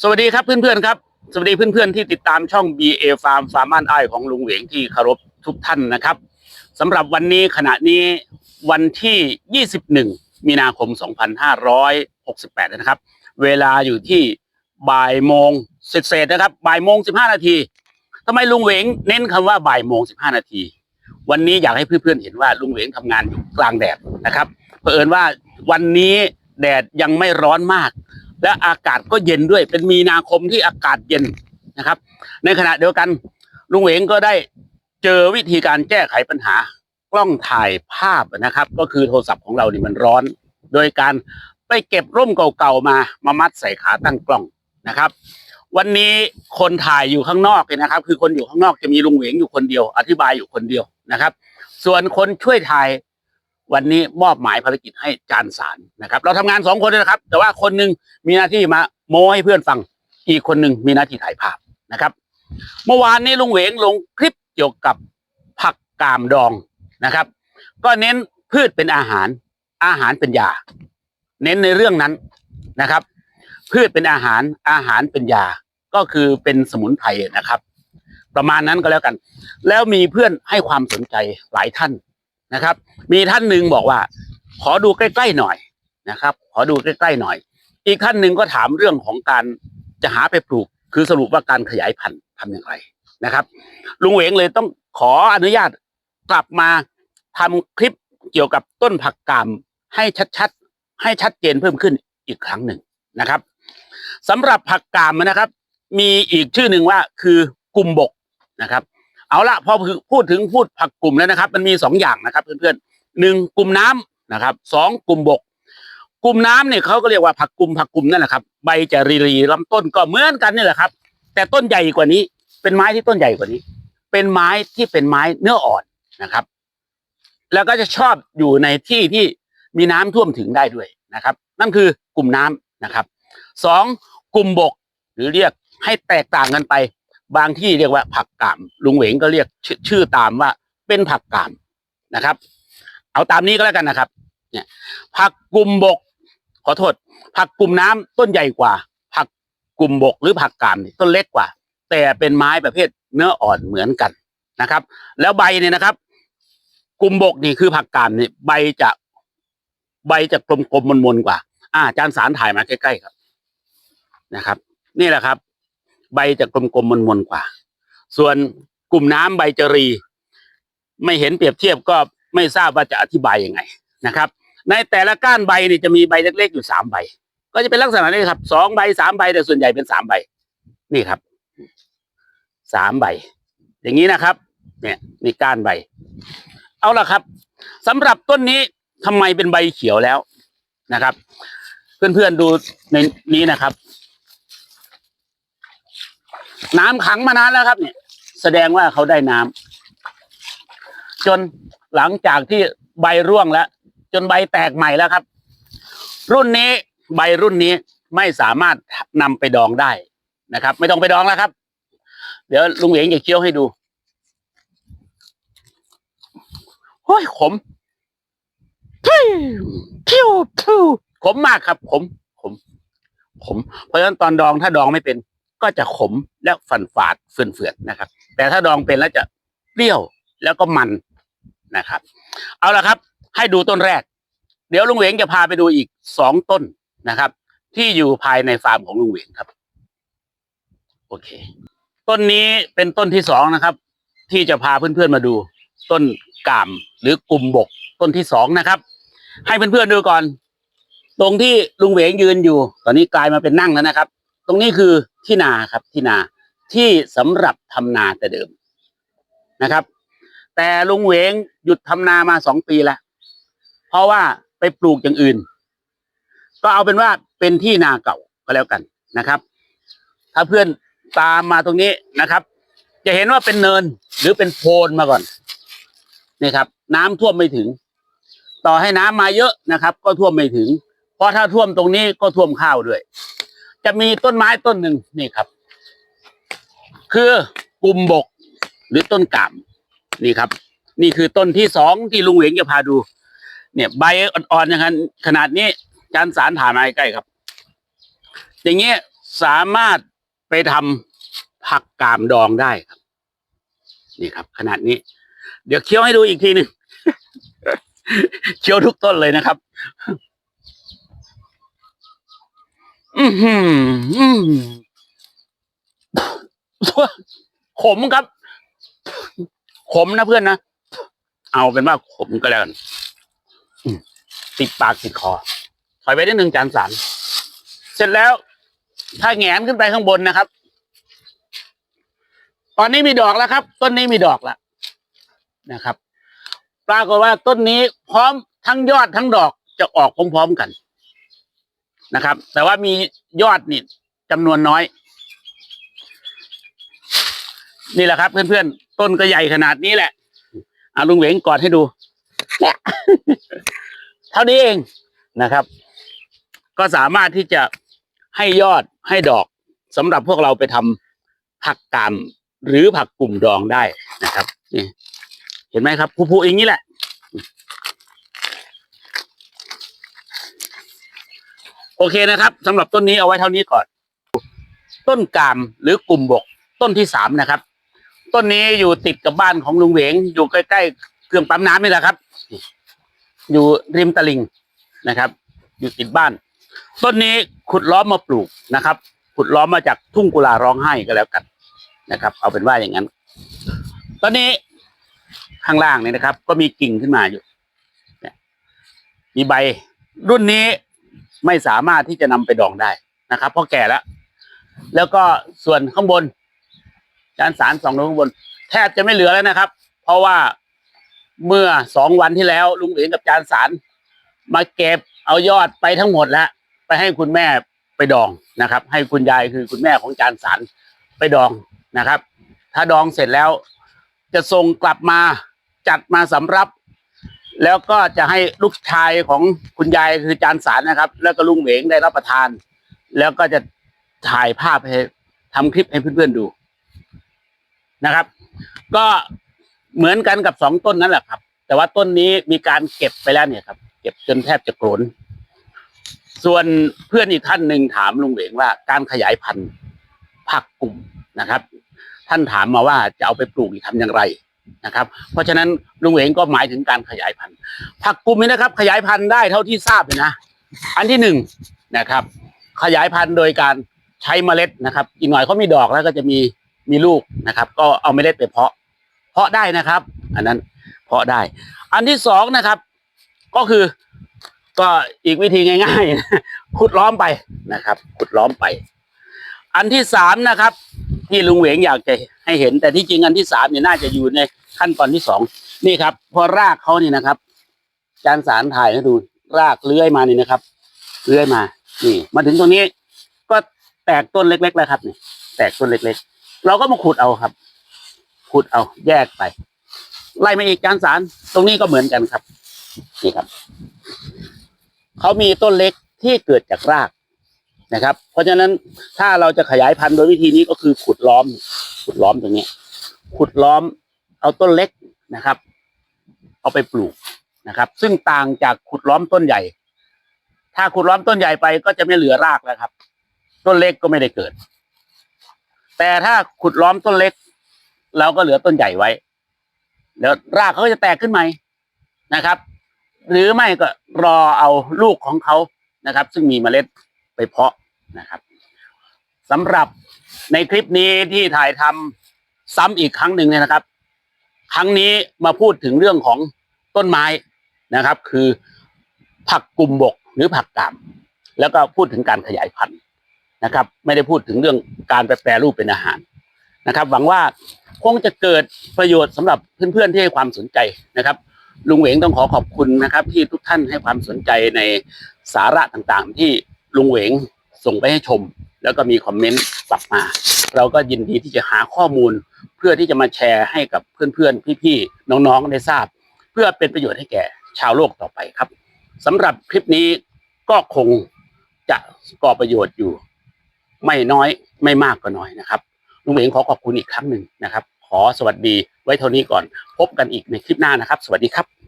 สวัสดีครับเพื่อนๆครับ สวัสดีเพื่อนๆที่ติดตามช่อง BA Farm ฟาร์มบ้านอ้ายของลุงเหวงที่เคารพทุกท่านนะครับสำหรับวันนี้ขณะนี้วันที่ 21 มีนาคม 2568 นะครับ เวลาอยู่ที่บ่ายโมงเศษๆนะครับบ่ายโมง 15 นาทีทำไมลุงเหวงเน้นคำว่าบ่ายโมง 15 นาที วันนี้อยากให้เพื่อนๆเห็นว่าลุงเหวงทำงานอยู่กลางแดดนะครับเผอิญว่าวันนี้แดดยังไม่ร้อนมาก และอากาศก็เย็นด้วย เป็นมีนาคมที่อากาศเย็นนะครับ ในขณะเดียวกันลุงเหวงก็ได้เจอวิธีการแก้ไขปัญหากล้องถ่ายภาพนะครับ ก็คือโทรศัพท์ของเรานี่มันร้อน โดยการไปเก็บร่มเก่าๆมามามัดใส่ขาตั้งกล้องนะครับ วันนี้คนถ่ายอยู่ข้างนอกเนี่ยนะครับ คือคนอยู่ข้างนอกจะมีลุงเหวงอยู่คนเดียว อธิบายอยู่คนเดียวนะครับ ส่วนคนช่วยถ่าย วันนี้มอบหมายภารกิจให้จานสารนะครับ เราทำงานสองคนนะครับ แต่ว่าคนหนึ่งมีหน้าที่มาโม้ให้เพื่อนฟัง อีกคนหนึ่งมีหน้าที่ถ่ายภาพนะครับ เมื่อวานนี้ลุงเหวงลงคลิปเกี่ยวกับผักกามดองนะครับ ก็เน้นพืชเป็นอาหาร อาหารเป็นยา เน้นในเรื่องนั้นนะครับ พืชเป็นอาหารอาหารเป็นยา ก็คือเป็นสมุนไพรนะครับ ประมาณนั้นก็แล้วกัน แล้วมีเพื่อนให้ความสนใจหลายท่าน นะครับ มีท่านหนึ่งบอกว่า ขอดูใกล้ๆหน่อยนะครับ ขอดูใกล้ๆหน่อย อีกท่านหนึ่งก็ถามเรื่องของการจะหาไปปลูก คือสรุปว่าการขยายพันธุ์ทำอย่างไรนะครับ ลุงเหวงเลยต้องขออนุญาตกลับมาทำคลิปเกี่ยวกับต้นผักกามให้ชัดๆ ให้ชัดเจนเพิ่มขึ้นอีกครั้งหนึ่งนะครับสำหรับผักกามนะครับ มีอีกชื่อหนึ่งว่าคือกุมบกนะครับ เอาละพอพูดถึงพูดผักกลุ่มแล้วนะครับ มันมีสองอย่างนะครับเพื่อนๆหนึ่งกลุ่มน้ำนะครับสองกลุ่มบก กลุ่มน้ำเนี่ยเขาก็เรียกว่าผักกลุ่มผักกลุ่มนั่นแหละครับใบจะรีรีลำต้นก็เหมือนกันนี่แหละครับ แต่ต้นใหญ่กว่านี้ เป็นไม้ที่ต้นใหญ่กว่านี้ เป็นไม้ที่เป็นไม้เนื้ออ่อนนะครับ แล้วก็จะชอบอยู่ในที่ที่มีน้ำท่วมถึงได้ด้วยนะครับ นั่นคือกลุ่มน้ำนะครับสองกลุ่มบกหรือเรียกให้แตกต่างกันไป บางที่เรียกว่าผักกามลุงเหวงก็เรียกชชื่อตามว่าเป็นผักกามนะครับ เอาตามนี้ก็แล้วกันนะครับ เนี่ย ผักกลุ่มบก ขอโทษ ผักกลุ่มน้ำต้นใหญ่กว่า ผักกลุ่มบกหรือผักกามนี่ต้นเล็กกว่า แต่เป็นไม้ประเภทเนื้ออ่อนเหมือนกันนะครับ แล้วใบเนี่ยนะครับ กลุ่มบกนี่คือผักกามนี่ใบจะใบจะกลมๆมนๆกว่า อ่าอาจารย์สารถ่ายมาใกล้ๆครับนะครับ นี่แหละครับ ใบจะกลมๆมนๆกว่า ส่วนกลุ่มน้ำใบจะรี ไม่เห็นเปรียบเทียบก็ไม่ทราบว่าจะอธิบายยังไงนะครับ ในแต่ละก้านใบนี่จะมีใบเล็กๆอยู่สามใบ ก็จะเป็นลักษณะนี้ครับสองใบสามใบแต่ส่วนใหญ่เป็นสามใบ นี่ครับสามใบ อย่างนี้นะครับ เนี่ยนี่ก้านใบ เอาละครับสำหรับต้นนี้ทำไมเป็นใบเขียวแล้วนะครับ เพื่อนๆดูในนี้นะครับ น้ำขังมานานแล้วครับ เนี่ย แสดงว่าเขาได้น้ำจนหลังจากที่ใบร่วงแล้ว จนใบแตกใหม่แล้วครับ รุ่นนี้ใบรุ่นนี้ไม่สามารถนำไปดองได้นะครับ ไม่ต้องไปดองแล้วครับ เดี๋ยวลุงเหวงจะเคี้ยวให้ดูโอ้ยขมพิ้วพิ้วพิ้วขมมากครับ ขมขมขมเพราะฉะนั้นตอนดองถ้าดองไม่เป็น ก็จะขมและฝันฝาดเฟื่อนๆนะครับ แต่ถ้าดองเป็นแล้วจะเปรี้ยวแล้วก็มันนะครับ เอาละครับ ให้ดูต้นแรก เดี๋ยวลุงเหวงจะพาไปดูอีกสองต้นนะครับ ที่อยู่ภายในฟาร์มของลุงเหวงครับ โอเค ต้นนี้เป็นต้นที่สองนะครับ ที่จะพาเพื่อนๆมาดู ต้นกามหรือกลุ่มบก ต้นที่สองนะครับ ให้เพื่อนๆดูก่อน ตรงที่ลุงเหวงยืนอยู่ ตอนนี้กลายมาเป็นนั่งแล้วนะครับ ตรงนี้คือที่นาครับที่นาที่สำหรับทำนาแต่เดิมนะครับ แต่ลุงเหวงหยุดทำนามาสองปีแล้วเพราะว่าไปปลูกอย่างอื่น ก็เอาเป็นว่าเป็นที่นาเก่าก็แล้วกันนะครับ ถ้าเพื่อนตามมาตรงนี้นะครับ จะเห็นว่าเป็นเนินหรือเป็นโพนมาก่อนนี่ครับ น้ำท่วมไม่ถึง ต่อให้น้ำมาเยอะนะครับ ก็ท่วมไม่ถึง เพราะถ้าท่วมตรงนี้ก็ท่วมข้าวด้วย จะมีต้นไม้ต้นหนึ่งนี่ครับ คือกลุ่มบกหรือต้นกามนี่ครับ นี่คือต้นที่สองที่ลุงเหวงจะพาดู เนี่ย ใบอ่อนๆอย่างนั้นขนาดนี้จานสารถ่ายมาใกล้ครับ อย่างเงี้ยสามารถไปทำผักกามดองได้ครับ นี่ครับ ขนาดนี้ เดี๋ยวเคี้ยวให้ดูอีกทีหนึ่งเคี้ยวทุกต้นเลยนะครับ อือหืออื้อหือขมครับ ขมนะเพื่อนนะ เอาเป็นว่าขมก็แล้วกันติดปากติดคอ ถอยไปนิดหนึ่งจานสารเสร็จแล้ว ถ้าแงนขึ้นไปข้างบนนะครับ ตอนนี้มีดอกแล้วครับ ต้นนี้มีดอกแล้วนะครับ ปรากฏว่าต้นนี้พร้อมทั้งยอดทั้งดอกจะออกพร้อมๆกัน นะครับ แต่ว่ามียอดนี่จำนวนน้อย นี่แหละครับ เพื่อนๆ ต้นก็ใหญ่ขนาดนี้แหละอาลุงเหวงกอดให้ดูเนี่ยเท่านี้เองนะครับ ก็สามารถที่จะให้ยอดให้ดอกสำหรับพวกเราไปทำผักกามหรือผักกลุ่มดองได้นะครับนี่เห็นไหมครับผู้ๆอย่างนี้แหละ โอเคนะครับสำหรับต้นนี้เอาไว้เท่านี้ก่อน ต้นกามหรือกลุ่มบก ต้นที่สามนะครับ ต้นนี้อยู่ติดกับบ้านของลุงเหวง อยู่ใกล้ๆเครื่องปั๊มน้ำนี่แหละครับ อยู่ริมตลิ่งนะครับ อยู่ติดบ้าน ต้นนี้ขุดล้อมมาปลูกนะครับ ขุดล้อมมาจากทุ่งกุลาร้องไห้ก็แล้วกันนะครับ เอาเป็นว่าอย่างนั้น ตอนนี้ข้างล่างเนี่ยนะครับ ก็มีกิ่งขึ้นมาอยู่มีใบ รุ่นนี้ ไม่สามารถที่จะนำไปดองได้นะครับเพราะแก่แล้ว แล้วก็ส่วนข้างบนจานสารสองข้างบน แทบจะไม่เหลือแล้วนะครับ เพราะว่าเมื่อสองวันที่แล้วลุงเหรียญกับจานสารมาเก็บเอายอดไปทั้งหมดแล้ว ไปให้คุณแม่ไปดองนะครับ ให้คุณยายคือคุณแม่ของจานสารไปดองนะครับ ถ้าดองเสร็จแล้ว จะส่งกลับมาจัดมาสำรับ แล้วก็จะให้ลูกชายของคุณยายคือจานสารนะครับ แล้วก็ลุงเหวงได้รับประทาน แล้วก็จะถ่ายภาพให้ทำคลิปให้เพื่อนๆดูนะครับ ก็เหมือนกันกับสองต้นนั่นแหละครับ แต่ว่าต้นนี้มีการเก็บไปแล้วเนี่ยครับ เก็บจนแทบจะโกรนส่วนเพื่อนอีกท่านหนึ่งถามลุงเหวงว่าการขยายพันธุ์ผักกลุ่มนะครับ ท่านถามมาว่าจะเอาไปปลูกหรือทำอย่างไร นะครับ เพราะฉะนั้นลุงเหวงก็หมายถึงการขยายพันธุ์ ผักกลุ่มนี้นะครับ ขยายพันธุ์ได้เท่าที่ทราบเลยนะ อันที่หนึ่งนะครับ ขยายพันธุ์โดยการใช้เมล็ดนะครับ อีกหน่อยเขามีดอกแล้วก็จะมีมีลูกนะครับ ก็เอาเมล็ดไปเพาะ เพาะได้นะครับ อันนั้นเพาะได้ อันที่สองนะครับ ก็คือก็อีกวิธีง่ายๆนะขุดล้อมไปนะครับขุดล้อมไป อันที่สามนะครับ ที่ลุงเหวงอยากจะให้เห็น แต่ที่จริงอันที่สามเนี่ยน่าจะอยู่ในขั้นตอนที่สองนี่ครับ พอรากเขานี่นะครับจานสารถ่ายให้ดูรากเลื้อยมานี่นะครับเลื้อยมา นี่ มาถึงตรงนี้ ก็แตกต้นเล็กๆแล้วครับนี่แตกต้นเล็ก ๆ เราก็มาขุดเอาครับ ขุดเอาแยกไปไล่มาอีกจานสารตรงนี้ก็เหมือนกันครับนี่ครับเขามีต้นเล็กที่เกิดจากราก นะครับ เพราะฉะนั้นถ้าเราจะขยายพันธุ์โดยวิธีนี้ก็คือขุดล้อม ขุดล้อมตรงนี้ ขุดล้อมเอาต้นเล็กนะครับ เอาไปปลูกนะครับ ซึ่งต่างจากขุดล้อมต้นใหญ่ ถ้าขุดล้อมต้นใหญ่ไปก็จะไม่เหลือรากแล้วครับ ต้นเล็กก็ไม่ได้เกิด แต่ถ้าขุดล้อมต้นเล็ก เราก็เหลือต้นใหญ่ไว้ แล้วรากเขาก็จะแตกขึ้นใหม่นะครับ หรือไม่ก็รอเอาลูกของเขานะครับ ซึ่งมีเมล็ดไปเพาะ นะครับสำหรับในคลิปนี้ที่ถ่ายทำซ้ำอีกครั้งหนึ่งเนี่ยนะครับ ครั้งนี้มาพูดถึงเรื่องของต้นไม้นะครับ คือผักกลุ่มบกหรือผักกาม แล้วก็พูดถึงการขยายพันธุ์นะครับ ไม่ได้พูดถึงเรื่องการไปแปรรูปเป็นอาหารนะครับ หวังว่าคงจะเกิดประโยชน์สำหรับเพื่อนๆที่ให้ความสนใจนะครับ ลุงเหวงต้องขอขอบคุณนะครับ ที่ทุกท่านให้ความสนใจในสาระต่างๆ ที่ลุงเหวง ส่งไปให้ชม แล้วก็มีคอมเมนต์กลับมา เราก็ยินดีที่จะหาข้อมูล เพื่อที่จะมาแชร์ให้กับเพื่อนๆ พี่ๆ น้องๆ ได้ทราบ เพื่อเป็นประโยชน์ให้แก่ชาวโลกต่อไปครับสำหรับคลิปนี้ก็คงจะก่อประโยชน์อยู่ ไม่น้อยไม่มากก็น้อยนะครับลุงเหวงขอขอบคุณอีกครั้งหนึ่งนะครับ ขอสวัสดีไว้เท่านี้ก่อน พบกันอีกในคลิปหน้านะครับ สวัสดีครับ